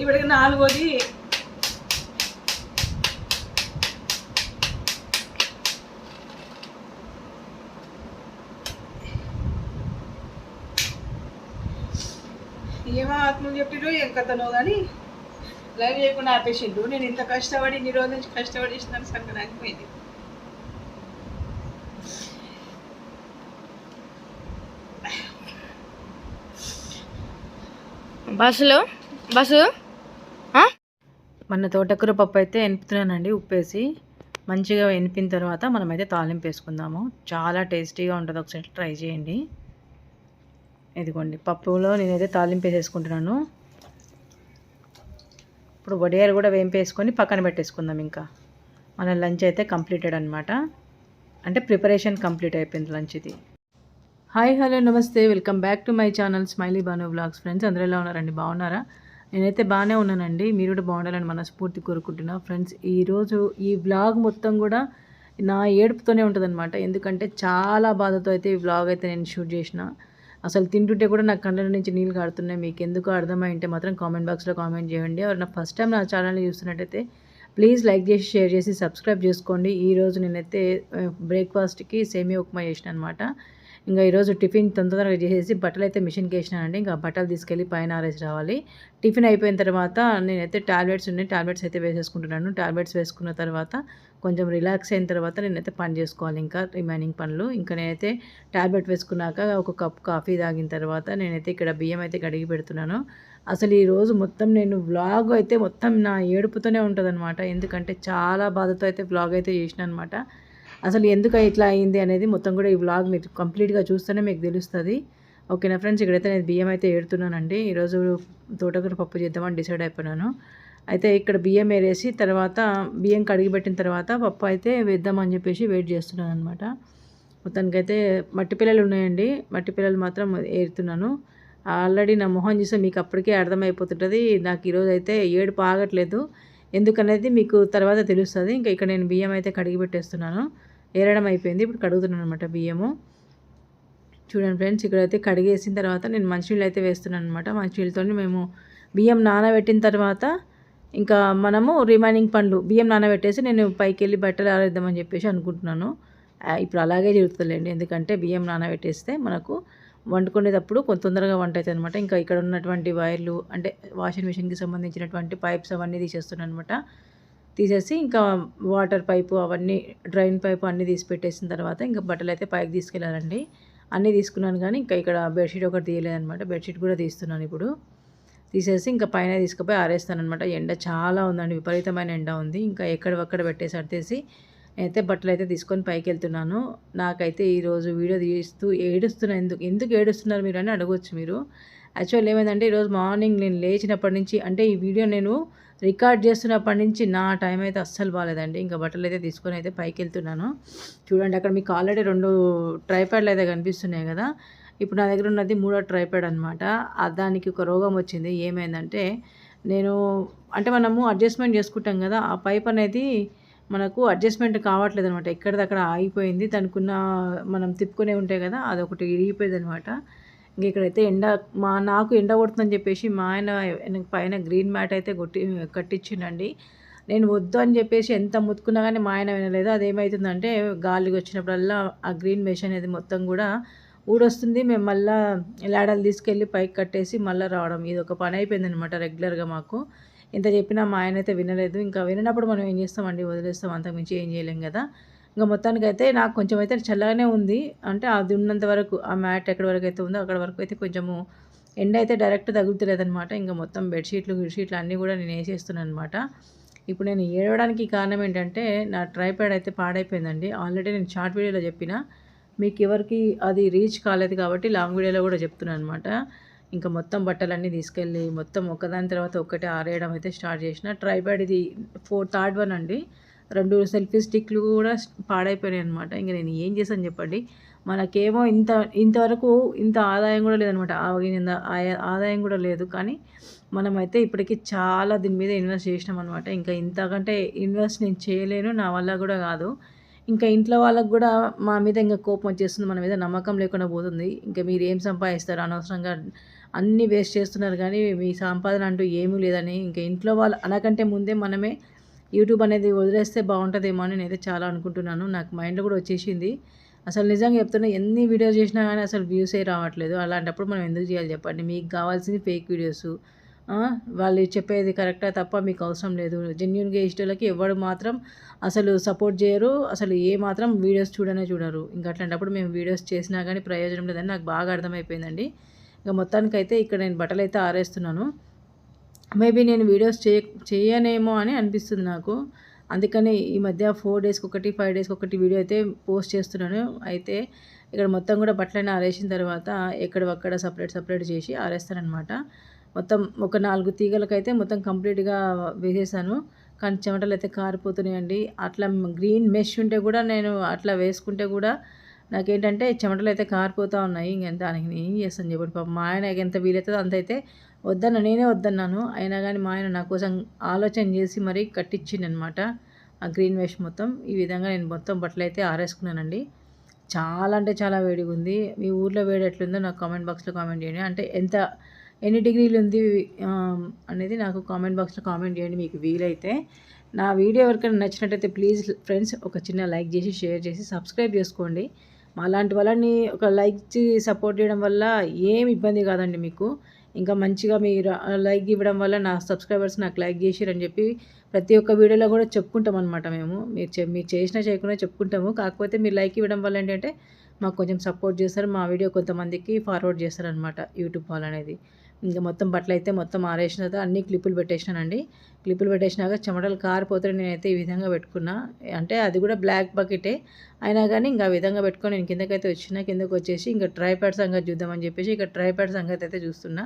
ఇప్పటికి నాలుగోది. ఏమో ఆత్మలు చెప్పిండ్రు ఏం కథనో కానీ లైవ్ చేయకుండా ఆపేసిండు నేను ఇంత కష్టపడి ఇన్ని రోజుల నుంచి కష్టపడి ఇస్తున్నాను సంగతి ఆగిపోయింది బస్సులో? బస్సు? మన తోటకూర పప్పు అయితే ఎనుపుతున్నానండి ఉప్పేసి మంచిగా ఎనిపిన తర్వాత మనమైతే తాలింపు వేసుకుందాము. చాలా టేస్టీగా ఉంటుంది ఒకసారి ట్రై చేయండి. ఇదిగోండి పప్పులో నేనైతే తాలింపు వేసేసుకుంటున్నాను. ఇప్పుడు వడియాలు కూడా వేంపేసుకొని పక్కన పెట్టేసుకుందాం ఇంకా. మన లంచ్ అయితే కంప్లీటెడ్ అనమాట అంటే ప్రిపరేషన్ కంప్లీట్ అయిపోయింది లంచ్ ఇది. హాయ్ హలో నమస్తే. Welcome back to my channel smiley Banu blogs friends అందరూ ఎలా ఉన్నారండి? బాగున్నారా? నేనైతే బాగానే ఉన్నానండి. మీరు కూడా బాగుండాలని మనస్ఫూర్తి కోరుకుంటున్నా. ఫ్రెండ్స్ ఈరోజు ఈ వ్లాగ్ మొత్తం కూడా నా ఏడుపుతోనే ఉంటుందన్నమాట. ఎందుకంటే చాలా బాధతో అయితే ఈ వ్లాగ్ అయితే నేను షూట్ చేసిన. అసలు తింటుంటే కూడా నా కళ్ళ నుంచి నీళ్ళు కాడుతున్నాయి మీకు ఎందుకు అర్థమైంటే మాత్రం కామెంట్ బాక్స్లో కామెంట్ చేయండి. ఎవరైనా ఫస్ట్ టైం నా ఛానల్ని చూస్తున్నట్టయితే ప్లీజ్ లైక్ చేసి షేర్ చేసి సబ్స్క్రైబ్ చేసుకోండి. ఈరోజు నేనైతే బ్రేక్ఫాస్ట్కి సేమియా ఉప్మా చేసిన అనమాట ఇంకా ఈరోజు టిఫిన్ తొందరగా చేసేసి బట్టలు అయితే మిషన్కి వేసినానండి. ఇంకా బట్టలు తీసుకెళ్ళి పైన ఆరేసి రావాలి. టిఫిన్ అయిపోయిన తర్వాత నేనైతే టాబ్లెట్స్ ఉన్నాయి. టాబ్లెట్స్ అయితే వేసేసుకుంటున్నాను. టాబ్లెట్స్ వేసుకున్న తర్వాత కొంచెం రిలాక్స్ అయిన తర్వాత నేనైతే పని చేసుకోవాలి. ఇంకా రిమైనింగ్ పనులు. ఇంకా నేనైతే టాబ్లెట్ వేసుకున్నాక ఒక కప్ కాఫీ తాగిన తర్వాత నేనైతే ఇక్కడ బియ్యం అయితే కడిగి పెడుతున్నాను. అసలు ఈరోజు మొత్తం నేను వ్లాగ్ అయితే మొత్తం నా ఏడుపుతోనే ఉంటుంది ఎందుకంటే చాలా బాధతో అయితే వ్లాగ్ అయితే చేసిన అనమాట అసలు ఎందుకు ఇట్లా అయింది అనేది మొత్తం కూడా ఈ వ్లాగ్ మీరు కంప్లీట్గా చూస్తేనే మీకు తెలుస్తుంది. ఓకేనా ఫ్రెండ్స్ ఇక్కడైతే నేను బియ్యం అయితే ఏడుతున్నానండి. ఈరోజు తోటకూర పప్పు చేద్దామని డిసైడ్ అయిపోయినాను. అయితే ఇక్కడ బియ్యం వేరేసి తర్వాత బియ్యం కడిగి పెట్టిన తర్వాత పప్పు అయితే వేద్దామని చెప్పేసి వెయిట్ చేస్తున్నాను అనమాట మొత్తానికైతే మట్టి పిల్లలు ఉన్నాయండి. మట్టి పిల్లలు మాత్రం ఏరుతున్నాను. ఆల్రెడీ నా మొహం చూస్తే మీకు అప్పటికే అర్థమైపోతుంటుంది. నాకు ఈరోజు అయితే ఏడుపు ఆగట్లేదు. ఎందుకనేది మీకు తర్వాత తెలుస్తుంది. ఇంకా ఇక్కడ నేను బియ్యం అయితే కడిగి పెట్టేస్తున్నాను. ఏరడం అయిపోయింది. ఇప్పుడు కడుగుతున్నాను అనమాట బియ్యము. చూడండి ఫ్రెండ్స్ ఇక్కడైతే కడిగేసిన తర్వాత నేను మంచినీళ్ళు అయితే వేస్తున్నాను అనమాట మంచినీళ్ళతో మేము బియ్యం నానబెట్టిన తర్వాత ఇంకా మనము రిమైనింగ్ పండ్లు బియ్యం నానబెట్టేసి నేను పైకి వెళ్ళి బట్టలు ఆరేద్దామని చెప్పేసి అనుకుంటున్నాను. ఇప్పుడు అలాగే జరుగుతుందండి ఎందుకంటే బియ్యం నానబెట్టేస్తే మనకు వండుకునేటప్పుడు కొంత తొందరగా వంట అవుతుంది అనమాట ఇంకా ఇక్కడ ఉన్నటువంటి వైర్లు అంటే వాషింగ్ మిషన్కి సంబంధించినటువంటి పైప్స్ అవన్నీ తీసేస్తున్నాను అనమాట తీసేసి ఇంకా వాటర్ పైపు అవన్నీ డ్రైన్ పైపు అన్నీ తీసి పెట్టేసిన తర్వాత ఇంకా బట్టలు అయితే పైకి తీసుకెళ్ళాలండి. అన్నీ తీసుకున్నాను కానీ ఇంకా ఇక్కడ బెడ్షీట్ ఒకటి తీయలేదనమాట బెడ్షీట్ కూడా తీస్తున్నాను ఇప్పుడు. తీసేసి ఇంకా పైన తీసుకుపోయి ఆరేస్తాను అనమాట ఎండ చాలా ఉందండి. విపరీతమైన ఎండ ఉంది. ఇంకా ఎక్కడొక్కడ పెట్టేసి అడితేసి నేనైతే బట్టలు అయితే తీసుకొని పైకి వెళ్తున్నాను. నాకైతే ఈరోజు వీడియో తీస్తూ ఏడుస్తున్నా. ఎందుకు ఎందుకు ఏడుస్తున్నారు మీరు అని అడగవచ్చు మీరు. యాక్చువల్ ఏమైందంటే ఈరోజు మార్నింగ్ నేను లేచినప్పటి నుంచి అంటే ఈ వీడియో నేను రికార్డ్ చేస్తున్నప్పటి నుంచి నా టైం అయితే అస్సలు బాగాలేదండి ఇంకా బట్టలు అయితే తీసుకొని అయితే పైకి వెళ్తున్నాను చూడండి అక్కడ మీకు ఆల్రెడీ రెండు ట్రైప్యాడ్లు అయితే కనిపిస్తున్నాయి కదా. ఇప్పుడు నా దగ్గర ఉన్నది మూడో ట్రైప్యాడ్ అనమాట దానికి ఒక రోగం వచ్చింది. ఏమైందంటే నేను అంటే మనము అడ్జస్ట్మెంట్ చేసుకుంటాం కదా ఆ పైప్ అనేది మనకు అడ్జస్ట్మెంట్ కావట్లేదు అనమాట ఎక్కడిదక్కడ ఆగిపోయింది. దానికి ఉన్న మనం తిప్పుకునే ఉంటాయి కదా అదొకటి ఇరిగిపోయింది అనమాట ఇక్కడైతే ఎండ మా నాకు ఎండ కొడుతుందని చెప్పేసి మా ఆయన పైన గ్రీన్ మ్యాట్ అయితే కొట్టి కట్టించిండండి. నేను వద్దు అని చెప్పేసి ఎంత ముత్తుకున్నా కానీ మా ఆయన వినలేదు. అదేమవుతుందంటే గాలికి వచ్చినప్పుడల్లా ఆ గ్రీన్ మెష్ అనేది మొత్తం కూడా ఊడొస్తుంది. మేము మళ్ళా లాడలు తీసుకెళ్ళి పైకి కట్టేసి మళ్ళీ రావడం. ఇది ఒక పని అయిపోయింది అనమాట రెగ్యులర్గా మాకు. ఎంత చెప్పినా మా ఆయన అయితే వినలేదు. ఇంకా వినప్పుడు మనం ఏం చేస్తామండి? వదిలేస్తాం. అంతకుమించి ఏం చేయలేం కదా. ఇంకా మొత్తానికి అయితే నాకు కొంచెం అయితే చల్లగానే ఉంది. అంటే అది ఉన్నంత వరకు ఆ మ్యాట్ ఎక్కడి వరకు అయితే ఉందో అక్కడ వరకు అయితే కొంచెము ఎండ అయితే డైరెక్ట్ తగులుతలేదనమాట ఇంకా మొత్తం బెడ్షీట్లు గిడ్షీట్లు అన్నీ కూడా నేను వేసేస్తున్నాను అనమాట ఇప్పుడు నేను ఏడవడానికి కారణం ఏంటంటే నా ట్రైప్యాడ్ అయితే పాడైపోయిందండి. ఆల్రెడీ నేను షార్ట్ వీడియోలో చెప్పిన మీకు ఎవరికి అది రీచ్ కాలేదు కాబట్టి లాంగ్ వీడియోలో కూడా చెప్తున్నాను అనమాట ఇంకా మొత్తం బట్టలన్నీ తీసుకెళ్ళి మొత్తం ఒకదాని తర్వాత ఒక్కటే ఆరేయడం అయితే స్టార్ట్ చేసిన. ట్రైప్యాడ్ ఇది ఫోర్ థర్డ్ వన్ అండి. రెండు సెల్ఫీ స్టిక్లు కూడా పాడైపోయినాయి అనమాట ఇంకా నేను ఏం చేశాను చెప్పండి? మనకేమో ఇంత ఇంతవరకు ఇంత ఆదాయం కూడా లేదనమాట ఆగిన ఆదాయం కూడా లేదు. కానీ మనమైతే ఇప్పటికీ చాలా దీని మీద ఇన్వెస్ట్ చేసినాం అనమాట ఇంకా ఇంతకంటే ఇన్వెస్ట్ నేను చేయలేను నా వల్ల కూడా కాదు. ఇంకా ఇంట్లో వాళ్ళకు కూడా మా మీద ఇంకా కోపం వచ్చేస్తుంది. మన మీద నమ్మకం లేకుండా పోతుంది. ఇంకా మీరు ఏం సంపాదిస్తారు? అనవసరంగా అన్నీ వేస్ట్ చేస్తున్నారు. కానీ మీ సంపాదన అంటూ ఏమీ లేదని. ఇంకా ఇంట్లో వాళ్ళు అనకంటే ముందే మనమే యూట్యూబ్ అనేది వదిలేస్తే బాగుంటుందేమో అని నేనైతే చాలా అనుకుంటున్నాను. నాకు మైండ్లో కూడా వచ్చేసింది. అసలు నిజంగా చెప్తున్నా ఎన్ని వీడియోస్ చేసినా కానీ అసలు వ్యూసే రావట్లేదు. అలాంటప్పుడు మనం ఎందుకు చేయాలి చెప్పండి? మీకు కావాల్సింది ఫేక్ వీడియోస్ వాళ్ళు చెప్పేది కరెక్టా తప్ప మీకు అవసరం లేదు. జెన్యున్గా ఇష్టాలకి ఎవరు మాత్రం అసలు సపోర్ట్ చేయరు. అసలు ఏ మాత్రం వీడియోస్ చూడనే చూడరు. ఇంకా అట్లాంటప్పుడు మేము వీడియోస్ చేసినా కానీ ప్రయోజనం లేదని నాకు బాగా అర్థమైపోయిందండి. ఇంకా మొత్తానికైతే ఇక్కడ నేను బట్టలు అయితే ఆరేస్తున్నాను. మేబీ నేను వీడియోస్ చేయ చేయనేమో అని అనిపిస్తుంది నాకు. అందుకని ఈ మధ్య ఫోర్ డేస్కి ఒకటి ఫైవ్ డేస్కి ఒకటి వీడియో అయితే పోస్ట్ చేస్తున్నాను. అయితే ఇక్కడ మొత్తం కూడా బట్టలన్నీ ఆరేసిన తర్వాత ఎక్కడక్కడ సపరేట్ సపరేట్ చేసి ఆరేస్తానమాట మొత్తం ఒక నాలుగు తీగలకైతే మొత్తం కంప్లీట్గా వేసేసాను. కానీ చెమటలు అయితే కారిపోతున్నాయండి. అట్లా గ్రీన్ మెష్ ఉంటే కూడా నేను అట్లా వేసుకుంటే కూడా నాకేంటంటే చెమటలు అయితే కారిపోతూ ఉన్నాయి. ఇంకా దానికి నేను ఏం చేస్తాను చెప్పండి. పాప మా ఆయన ఎంత వీలవుతుందో అంత అయితే వద్దన్న నేనే వద్దన్నాను. అయినా కానీ మా ఆయన నా కోసం ఆలోచన చేసి మరీ కట్టించిండనమాట ఆ గ్రీన్ వేష్ మొత్తం. ఈ విధంగా నేను మొత్తం బట్టలు అయితే ఆరేసుకున్నానండి. చాలా అంటే చాలా వేడిగా ఉంది మీ ఊర్లో వేడి ఎట్లుందో నాకు కామెంట్ బాక్స్లో కామెంట్ చేయండి. అంటే ఎంత ఎన్ని డిగ్రీలు ఉంది అనేది నాకు కామెంట్ బాక్స్లో కామెంట్ చేయండి మీకు వీలైతే. నా వీడియో ఎవరికైనా నచ్చినట్టయితే ప్లీజ్ ఫ్రెండ్స్ ఒక చిన్న లైక్ చేసి షేర్ చేసి సబ్స్క్రైబ్ చేసుకోండి. మాలాంటి వాళ్ళని ఒక లైక్ సపోర్ట్ చేయడం వల్ల ఏం ఇబ్బంది కాదండి మీకు. ఇంకా మంచిగా మీరు లైక్ ఇవ్వడం వల్ల నా సబ్స్క్రైబర్స్ నాకు లైక్ చేసిరని చెప్పి ప్రతి ఒక్క వీడియోలో కూడా చెప్పుకుంటాం అనమాట మేము. మీరు మీరు చేసినా చేయకుండా చెప్పుకుంటాము. కాకపోతే మీరు లైక్ ఇవ్వడం వల్ల ఏంటంటే మాకు కొంచెం సపోర్ట్ చేస్తారు. మా వీడియో కొంతమందికి ఫార్వర్డ్ చేస్తారనమాట యూట్యూబ్ వాళ్ళు అనేది ఇంకా మొత్తం బట్టలు అయితే మొత్తం ఆరేసిన తర్వాత అన్ని క్లిప్పులు పెట్టేసినానండి. క్లిప్పులు పెట్టేసినాక చెమటలు కారిపోతే నేనైతే ఈ విధంగా పెట్టుకున్నా. అంటే అది కూడా బ్లాక్ బకెటే. అయినా కానీ ఇంకా విధంగా పెట్టుకొని నేను కిందకైతే వచ్చిన కిందకి వచ్చేసి ఇంకా ట్రైప్యాడ్ సంగతి చూద్దామని చెప్పేసి ఇక ట్రైప్యాడ్ సంగతి అయితే చూస్తున్నా.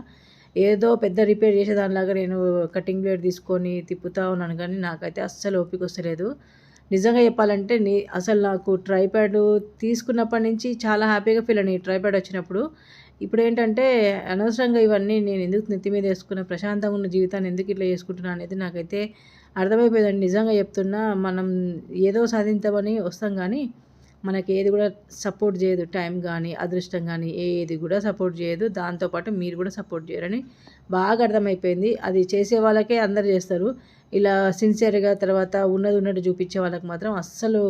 ఏదో పెద్ద రిపేర్ చేసే దానిలాగా నేను కటింగ్ బ్లేడ్ తీసుకొని తిప్పుతా ఉన్నాను కానీ నాకైతే అస్సలు ఓపిక వస్తలేదు. నిజంగా చెప్పాలంటే నీ అసలు నాకు ట్రైప్యాడ్ తీసుకున్నప్పటి నుంచి చాలా హ్యాపీగా ఫీల్ అయ్యి ట్రైప్యాడ్ వచ్చినప్పుడు. ఇప్పుడు ఏంటంటే అనవసరంగా ఇవన్నీ నేను ఎందుకు నెత్తి మీద వేసుకున్న ప్రశాంతంగా ఉన్న జీవితాన్ని ఎందుకు ఇట్లా చేసుకుంటున్నా అనేది నాకైతే అర్థమైపోయిందండి నిజంగా చెప్తున్నా. మనం ఏదో సాధించామని వస్తాం కానీ మనకి ఏది కూడా సపోర్ట్ చేయదు. టైం కానీ అదృష్టం కానీ ఏది కూడా సపోర్ట్ చేయదు. దాంతోపాటు మీరు కూడా సపోర్ట్ చేయరని బాగా అర్థమైపోయింది. అది చేసే వాళ్ళకే అందరు చేస్తారు. ఇలా సిన్సియర్గా తర్వాత ఉన్నది ఉన్నట్టు చూపించే వాళ్ళకి మాత్రం అస్సలు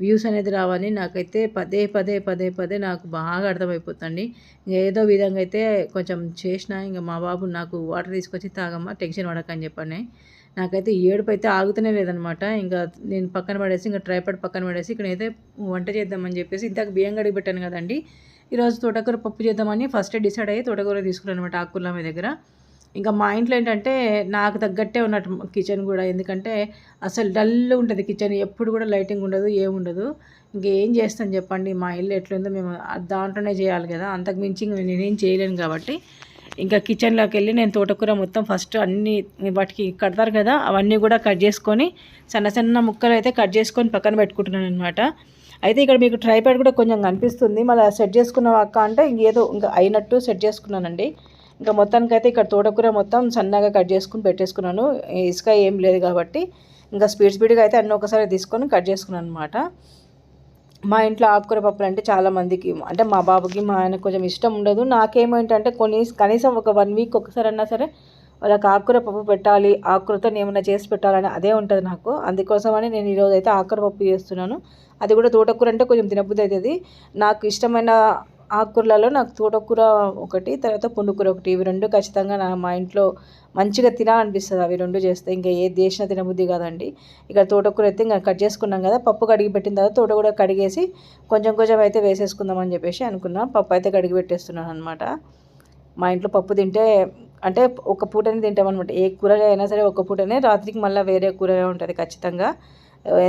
వ్యూస్ అనేది రావని నాకైతే పదే పదే పదే పదే నాకు బాగా అర్థమైపోతుంది ఇంకా ఏదో విధంగా అయితే కొంచెం చేసిన ఇంకా మా బాబు నాకు వాటర్ తీసుకొచ్చి తాగమ్మా టెన్షన్ పడకని చెప్పాను. నాకైతే ఏడుపు అయితే ఆగుతూనే లేదనమాట. ఇంకా నేను పక్కన పడేసి ఇంకా ట్రైపాడ్ పక్కన పడేసి ఇక్కడ అయితే వంట చేద్దామని చెప్పేసి ఇంతకు బియ్యం గడిగి పెట్టాను కదండి ఈరోజు తోటకూర పప్పు చేద్దామని ఫస్ట్ డిసైడ్ అయ్యి తోటకూర తీసుకున్నాను అనమాట ఆకుకూరల మీ దగ్గర. ఇంకా మా ఇంట్లో ఏంటంటే నాకు తగ్గట్టే ఉన్నట్టు కిచెన్ కూడా. ఎందుకంటే అసలు డల్ ఉంటుంది కిచెన్ ఎప్పుడు కూడా లైటింగ్ ఉండదు ఏముండదు ఇంకేం చేస్తాను చెప్పండి మా ఇల్లు ఎట్లుందో మేము దాంట్లోనే చేయాలి కదా. అంతకు మించి నేనేం చేయలేను కాబట్టి ఇంకా కిచెన్లోకి వెళ్ళి నేను తోటకూర మొత్తం ఫస్ట్ అన్ని వాటికి కడతారు కదా అవన్నీ కూడా కట్ చేసుకొని చిన్న సన్న ముక్కలు అయితే కట్ చేసుకొని పక్కన పెట్టుకుంటున్నాను అనమాట అయితే ఇక్కడ మీకు ట్రైపాడ్ కూడా కొంచెం కనిపిస్తుంది. మళ్ళీ సెట్ చేసుకున్న అక్క అంటే ఇంకేదో ఇంకా అయినట్టు సెట్ చేసుకున్నానండి. ఇంకా మొత్తానికైతే ఇక్కడ తోటకూర మొత్తం సన్నగా కట్ చేసుకుని పెట్టేసుకున్నాను. ఇసుక ఏం లేదు కాబట్టి ఇంకా స్పీడ్ స్పీడ్గా అయితే అన్నీ ఒకసారి తీసుకొని కట్ చేసుకున్నాను అనమాట మా ఇంట్లో ఆకుకూర పప్పులు అంటే చాలామందికి అంటే మా బాబుకి మా ఆయనకు కొంచెం ఇష్టం ఉండదు. నాకేమేంటంటే కొన్ని కనీసం ఒక వన్ వీక్ ఒకసారి అన్నా సరే వాళ్ళకి ఆకుకూర పప్పు పెట్టాలి ఆకుకూరతో ఏమైనా చేసి పెట్టాలని అదే ఉంటుంది నాకు. అందుకోసమని నేను ఈరోజు అయితే ఆకుకూర పప్పు చేస్తున్నాను. అది కూడా తోటకూర అంటే కొంచెం తినబుద్ధి అవుతుంది. నాకు ఇష్టమైన ఆకుకూరలలో నాకు తోటకూర ఒకటి తర్వాత పుండుకూర ఒకటి. ఇవి రెండు ఖచ్చితంగా నా మా ఇంట్లో మంచిగా తినాలనిపిస్తుంది. అవి రెండు చేస్తే ఇంకా ఏ చేసినా తినబుద్ధి కాదండి. ఇక తోటకూర అయితే ఇంకా కట్ చేసుకున్నాం కదా పప్పు కడిగి పెట్టిన తర్వాత తోట కూడా కడిగేసి కొంచెం కొంచెం అయితే వేసేసుకుందామని చెప్పేసి అనుకున్నా. పప్పు అయితే కడిగి పెట్టేస్తున్నాను అనమాట మా ఇంట్లో పప్పు తింటే అంటే ఒక పూటనే తింటామన్నమాట ఏ కూరగాయ అయినా సరే ఒక పూటనే రాత్రికి మళ్ళీ వేరే కూరగాయ ఉంటుంది ఖచ్చితంగా.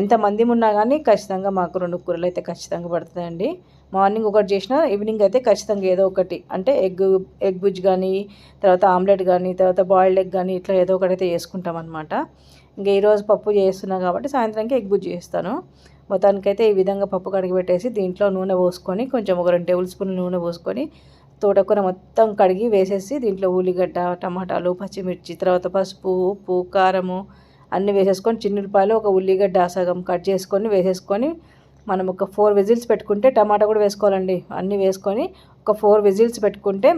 ఎంతమంది ఉన్నా కానీ ఖచ్చితంగా మాకు రెండు కూరలు అయితే ఖచ్చితంగా పడుతుందండి మార్నింగ్ ఒకటి చేసిన ఈవినింగ్ అయితే ఖచ్చితంగా ఏదో ఒకటి. అంటే ఎగ్ ఎగ్ బుజ్ కానీ తర్వాత ఆమ్లెట్ కానీ తర్వాత బాయిల్డ్ ఎగ్ కానీ ఇట్లా ఏదో ఒకటి అయితే చేసుకుంటాం అనమాట ఇంకా ఈరోజు పప్పు చేస్తున్నా కాబట్టి సాయంత్రానికి ఎగ్ బుజ్ చేస్తాను. మొత్తానికైతే ఈ విధంగా పప్పు కడిగి పెట్టేసి దీంట్లో నూనె పోసుకొని కొంచెం ఒక రెండు టేబుల్ స్పూన్ నూనె పోసుకొని తోటకూర మొత్తం కడిగి వేసేసి దీంట్లో ఉల్లిగడ్డ టమాటాలు పచ్చిమిర్చి తర్వాత పసుపు ఉప్పు కారము అన్నీ వేసేసుకొని చిన్నులపాయలు ఒక ఉల్లిగడ్డ సగం కట్ చేసుకొని వేసేసుకొని మనం ఒక ఫోర్ విజిల్స్ పెట్టుకుంటే టమాటా కూడా వేసుకోవాలండి. అన్నీ వేసుకొని ఒక ఫోర్ విజిల్స్ పెట్టుకుంటే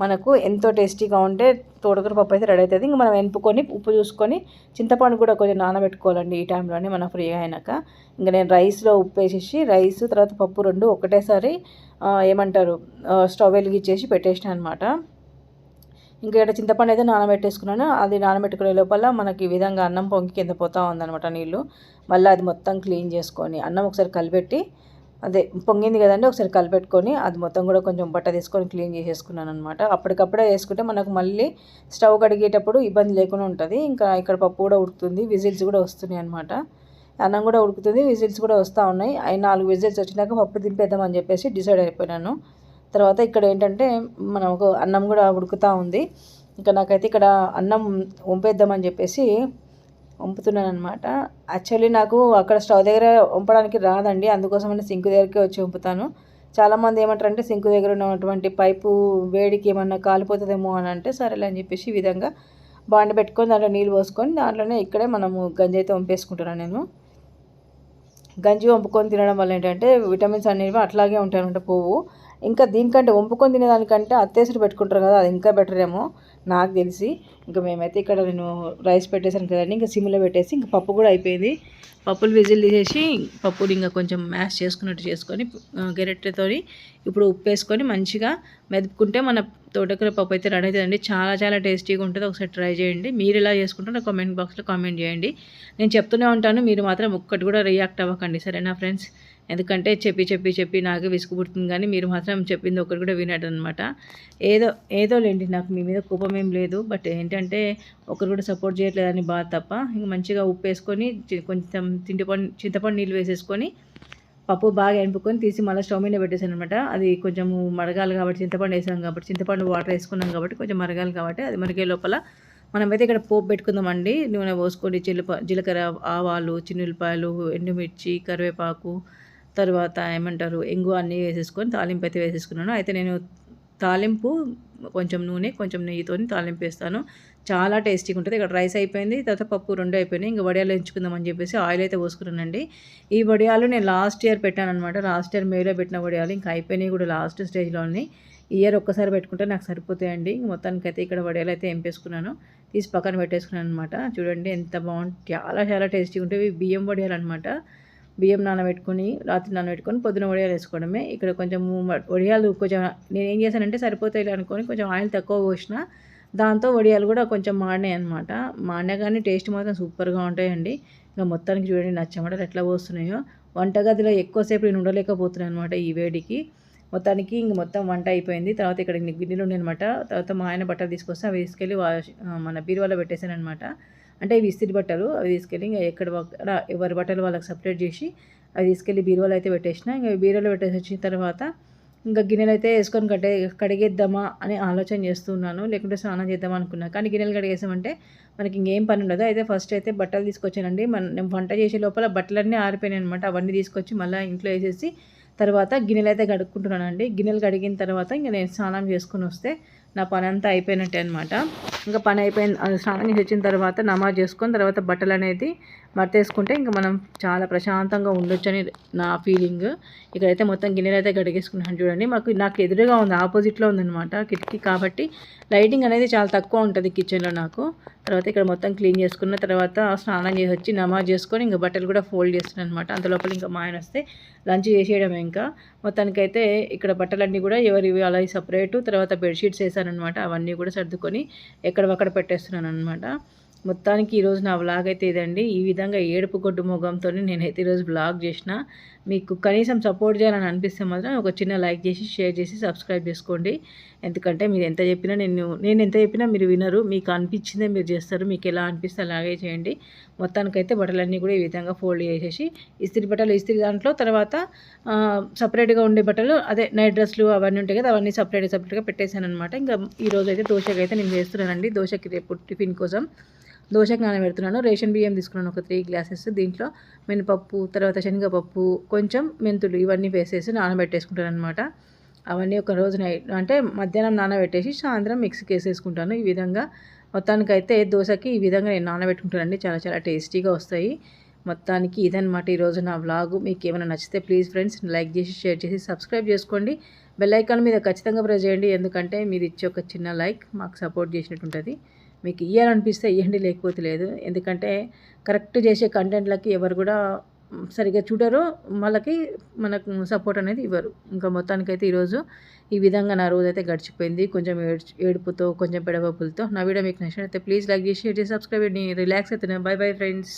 మనకు ఎంతో టేస్టీగా ఉంటే తోటకూర పప్పు అయితే రెడీ అవుతుంది. ఇంకా మనం ఎంపుకొని ఉప్పు చూసుకొని చింతపండు కూడా కొంచెం నానబెట్టుకోవాలండి ఈ టైంలోనే మనం ఫ్రీగా అయినాక. ఇంకా నేను రైస్లో ఉప్పు వేసేసి రైస్ తర్వాత పప్పు రెండు ఒకటేసారి ఏమంటారు స్టవ్ వెలిగించేసి పెట్టేసిన అనమాట ఇంకా ఇక్కడ చింతపండు అయితే నానబెట్టేసుకున్నాను. అది నానబెట్టుకునే లోపల మనకి ఈ విధంగా అన్నం పొంగి కింద పోతా ఉందన్నమాట నీళ్ళు. మళ్ళీ అది మొత్తం క్లీన్ చేసుకొని అన్నం ఒకసారి కలిపెట్టి అదే పొంగింది కదండి ఒకసారి కలిపెట్టుకొని అది మొత్తం కూడా కొంచెం బట్ట తీసుకొని క్లీన్ చేసేసుకున్నాను అనమాట అప్పటికప్పుడే వేసుకుంటే మనకు మళ్ళీ స్టవ్ కడిగేటప్పుడు ఇబ్బంది లేకుండా ఉంటుంది. ఇంకా ఇక్కడ పప్పు కూడా ఉడుకుతుంది విజిల్స్ కూడా వస్తున్నాయి అనమాట అన్నం కూడా ఉడుకుతుంది విజిల్స్ కూడా వస్తూ ఉన్నాయి. అవి నాలుగు విజిల్స్ వచ్చినాక పప్పు దింపేద్దామని చెప్పేసి డిసైడ్ అయిపోయినాను. తర్వాత ఇక్కడ ఏంటంటే మనకు అన్నం కూడా ఉడుకుతూ ఉంది. ఇంకా నాకైతే ఇక్కడ అన్నం వంపేద్దామని చెప్పేసి వంపుతున్నాను అనమాట యాక్చువల్లీ నాకు అక్కడ స్టవ్ దగ్గర వంపడానికి రాదండి. అందుకోసమని సింక్ దగ్గరికి వచ్చి వంపుతాను. చాలామంది ఏమంటారంటే సింక్ దగ్గర ఉన్నటువంటి పైపు వేడికి ఏమన్నా కాలిపోతుందేమో అని అంటే సరేలే అని చెప్పేసి ఈ విధంగా బాండ పెట్టుకొని దాంట్లో నీళ్ళు పోసుకొని దాంట్లోనే ఇక్కడే మనము గంజి అయితే వంపేసుకుంటున్నాను నేను. గంజి వంపుకొని తినడం వల్ల ఏంటంటే విటమిన్స్ అనేవి అట్లాగే ఉంటాయి అనమాట పువ్వు. ఇంకా దీనికంటే వంపుకొని తినేదానికంటే అత్తేసరి పెట్టుకుంటారు కదా అది ఇంకా బెటర్ ఏమో. నాకు తెలిసి ఇంకా మేమైతే ఇక్కడ నేను రైస్ పెట్టేశాను కదండి ఇంకా సిమ్లో పెట్టేసి ఇంకా పప్పు కూడా అయిపోయింది. పప్పులు విజిల్ తీసేసి పప్పుని ఇంకా కొంచెం మ్యాష్ చేసుకున్నట్టు చేసుకొని ఆ, ఇప్పుడు ఉప్పు వేసుకొని మంచిగా మెదుపుకుంటే మన తోటకూర పప్పు అయితే రెడీ అవుతుందండి. చాలా చాలా టేస్టీగా ఉంటుంది. ఒకసారి ట్రై చేయండి. మీరు ఎలా చేసుకుంటారో కామెంట్ బాక్స్లో కామెంట్ చేయండి. నేను చెప్తూనే ఉంటాను. మీరు మాత్రం ఒక్కటి కూడా రియాక్ట్ అవ్వకండి. సరేనా ఫ్రెండ్స్ ఎందుకంటే చెప్పి చెప్పి చెప్పి నాకు విసుగు పుడుతుంది కానీ మీరు మాత్రం చెప్పింది ఒకరు కూడా వినడం అనమాట ఏదో ఏదో లేండి నాకు మీ మీద కోపం ఏం లేదు. బట్ ఏంటంటే ఒకరు కూడా సపోర్ట్ చేయట్లేదని బాధ తప్ప ఇంక మంచిగా ఉప్పు వేసుకొని కొంచెం తిండిపండు చింతపండు నీళ్ళు వేసేసుకొని పప్పు బాగా ఎనుపుకొని తీసి మళ్ళీ స్టవ్ మీద పెట్టేసాను అనమాట అది కొంచెం మరగాలి కాబట్టి చింతపండు వేసాం కాబట్టి చింతపండు వాటర్ వేసుకున్నాం కాబట్టి కొంచెం మరగాలి కాబట్టి అది మరిగే లోపల మనమైతే ఇక్కడ పోపు పెట్టుకుందామండి. నూనె పోసుకొని జీలప జీలకర్ర ఆవాలు చిన్నులపాయలు ఎండుమిర్చి కరివేపాకు తర్వాత ఏమంటారు ఎంగు అన్నీ వేసేసుకొని తాలింపు అయితే వేసేసుకున్నాను. అయితే నేను తాలింపు కొంచెం నూనె కొంచెం నెయ్యితో తాలింపు వేస్తాను. చాలా టేస్టీగా ఉంటుంది. ఇక్కడ రైస్ అయిపోయింది తర్వాత పప్పు రెండు అయిపోయినాయి. ఇంకా వడియాలు ఎంచుకుందామని చెప్పేసి ఆయిల్ అయితే పోసుకున్నానండి. ఈ వడియాలు నేను లాస్ట్ ఇయర్ పెట్టాను అనమాట లాస్ట్ ఇయర్ మేలో పెట్టిన వడియాలు ఇంకా అయిపోయినాయి కూడా లాస్ట్ స్టేజ్లోని ఇయర్ ఒక్కసారి పెట్టుకుంటే నాకు సరిపోతాయండి. మొత్తానికి అయితే ఇక్కడ వడియాలు అయితే ఎంపేసుకున్నాను. తీసి పక్కన పెట్టేసుకున్నాను అనమాట చూడండి ఎంత బాగుంటుంది చాలా చాలా టేస్టీగా ఉంటాయి. బియ్యం వడియాలు అనమాట బియ్యం నానబెట్టుకొని రాత్రి నానబెట్టుకొని పొద్దున వడియాలు వేసుకోవడమే. ఇక్కడ కొంచెం వడియాలు కొంచెం నేను ఏం చేశానంటే సరిపోతాయి అనుకొని కొంచెం ఆయిల్ తక్కువ పోసిన దాంతో వడియాలు కూడా కొంచెం మాడినాయి అనమాట మాడినా కానీ టేస్ట్ మాత్రం సూపర్గా ఉంటాయండి. ఇంకా మొత్తానికి చూడండి నచ్చమటలు ఎట్లా పోస్తున్నాయో. వంటగదిలో ఎక్కువసేపు నేను ఉండలేకపోతున్నాను అనమాట ఈ వేడికి. మొత్తానికి ఇంక మొత్తం వంట అయిపోయింది. తర్వాత ఇక్కడ ఇన్ని గిన్నెలు ఉన్నాయన్నమాట. తర్వాత మా ఆయన బట్టలు తీసుకొస్తే అవి తీసుకెళ్ళి వాష్ మన బీరువాలో పెట్టేశాను అనమాట అంటే ఇవి ఇస్త్రీ బట్టలు అవి తీసుకెళ్ళి ఇంకా ఎక్కడ ఎవరి బట్టలు వాళ్ళకి సపరేట్ చేసి అవి తీసుకెళ్ళి బీరువాలో అయితే పెట్టేసిన. ఇంకా బీరువాలో పెట్టేసి వచ్చిన తర్వాత ఇంకా గిన్నెలు అయితే వేసుకొని కట్టే కడిగేద్దామా అని ఆలోచన చేస్తున్నాను లేకుంటే స్నానం చేద్దాం అనుకున్నా. కానీ గిన్నెలు కడిగేసామంటే మనకి ఇంకేం పని ఉండదు. అయితే ఫస్ట్ అయితే బట్టలు తీసుకొచ్చానండి. మన వంట చేసే లోపల బట్టలన్నీ ఆరిపోయినాయి అనమాట అవన్నీ తీసుకొచ్చి మళ్ళీ ఇంట్లో వేసేసి తర్వాత గిన్నెలు అయితే కడుక్కుంటున్నానండి. గిన్నెలు కడిగిన తర్వాత ఇంకా నేను స్నానం చేసుకుని వస్తే నా పని అంతా అయిపోయినట్టే అనమాట ఇంకా పని అయిపోయిన అది స్నానం చేసి వచ్చిన తర్వాత నమాజ్ చేసుకొని తర్వాత బట్టలు అనేది మర్తేసుకుంటే ఇంకా మనం చాలా ప్రశాంతంగా ఉండొచ్చని నా ఫీలింగ్. ఇక్కడైతే మొత్తం గిన్నెలు అయితే గడిగేసుకున్నాను చూడండి. మాకు నాకు ఎదురుగా ఉంది ఆపోజిట్లో ఉందన్నమాట కిటికీ కాబట్టి లైటింగ్ అనేది చాలా తక్కువ ఉంటుంది కిచెన్లో నాకు. తర్వాత ఇక్కడ మొత్తం క్లీన్ చేసుకున్న తర్వాత స్నానం చేసి వచ్చి నమాజ్ చేసుకొని ఇంకా బట్టలు కూడా ఫోల్డ్ చేస్తున్నాను అనమాట అంత లోపల ఇంకా మా ఆయన వస్తే లంచ్ చేసేయడం ఇంకా. మొత్తానికైతే ఇక్కడ బట్టలన్నీ కూడా ఎవరివి అలా సపరేటు. తర్వాత బెడ్షీట్స్ అనమాట అవన్నీ కూడా సర్దుకొని ఎక్కడవక్కడ పెట్టేస్తున్నాను అనమాట మొత్తానికి ఈరోజు నా వ్లాగ్ అయితే ఇదండి. ఈ విధంగా ఏడుపు గొడ్డు మొగంతో నేనైతే ఈరోజు బ్లాగ్ చేసిన. మీకు కనీసం సపోర్ట్ చేయాలని అనిపిస్తే మాత్రం ఒక చిన్న లైక్ చేసి షేర్ చేసి సబ్స్క్రైబ్ చేసుకోండి. ఎందుకంటే మీరు ఎంత చెప్పినా నేను నేను ఎంత చెప్పినా మీరు వినరు. మీకు అనిపించిందే మీరు చేస్తారు. మీకు ఎలా అనిపిస్తే అలాగే చేయండి. మొత్తానికైతే బట్టలన్నీ కూడా ఈ విధంగా ఫోల్డ్ చేసేసి ఇస్త్రీ బట్టలు ఇస్త్రీ దాంట్లో తర్వాత సపరేట్గా ఉండే బట్టలు అదే నైట్ డ్రెస్లు అవన్నీ ఉంటాయి కదా అవన్నీ సపరేట్ సపరేట్గా పెట్టేశాను అనమాట ఇంకా ఈరోజు అయితే దోశకి అయితే నేను చేస్తున్నానండి. దోశకి రేపు టిఫిన్ కోసం దోశకి నానబెడుతున్నాను రేషన్ బియ్యం తీసుకున్నాను ఒక త్రీ గ్లాసెస్ దీంట్లో మినపప్పు తర్వాత శనగపప్పు కొంచెం మెంతులు ఇవన్నీ వేసేసి నానబెట్టేసుకుంటాను అనమాట అవన్నీ ఒక రోజు నైట్ అంటే మధ్యాహ్నం నానబెట్టేసి సాయంత్రం మిక్సీకి వేసేసుకుంటాను. ఈ విధంగా మొత్తానికైతే దోశకి ఈ విధంగా నేను నానబెట్టుకుంటానండి. చాలా చాలా టేస్టీగా వస్తాయి. మొత్తానికి ఇదనమాట ఈరోజు నా వ్లాగు. మీకు ఏమైనా నచ్చితే ప్లీజ్ ఫ్రెండ్స్ లైక్ చేసి షేర్ చేసి సబ్స్క్రైబ్ చేసుకోండి. బెల్ ఐకాన్ మీద ఖచ్చితంగా ప్రెస్ చేయండి. ఎందుకంటే మీరు ఇచ్చే ఒక చిన్న లైక్ మాకు సపోర్ట్ చేసినట్టు ఉంటుంది. మీకు ఇయ్యాలనిపిస్తే ఇవ్వండి లేకపోతే లేదు. ఎందుకంటే కరెక్ట్ చేసే కంటెంట్లకి ఎవరు కూడా సరిగ్గా చూడరు. వాళ్ళకి మనకు సపోర్ట్ అనేది ఇవ్వరు. ఇంకా మొత్తానికైతే ఈరోజు ఈ విధంగా నా రోజు అయితే గడిచిపోయింది. కొంచెం ఏడ్చు ఏడుపుతో కొంచెం పెడవపులతో నా వీడియో మీకు నచ్చినట్లయితే ప్లీజ్ లైక్ చేసి షేర్ చేసి సబ్స్క్రైబ్ చేయండి. రిలాక్స్ అవుతున్నాను బై బై ఫ్రెండ్స్.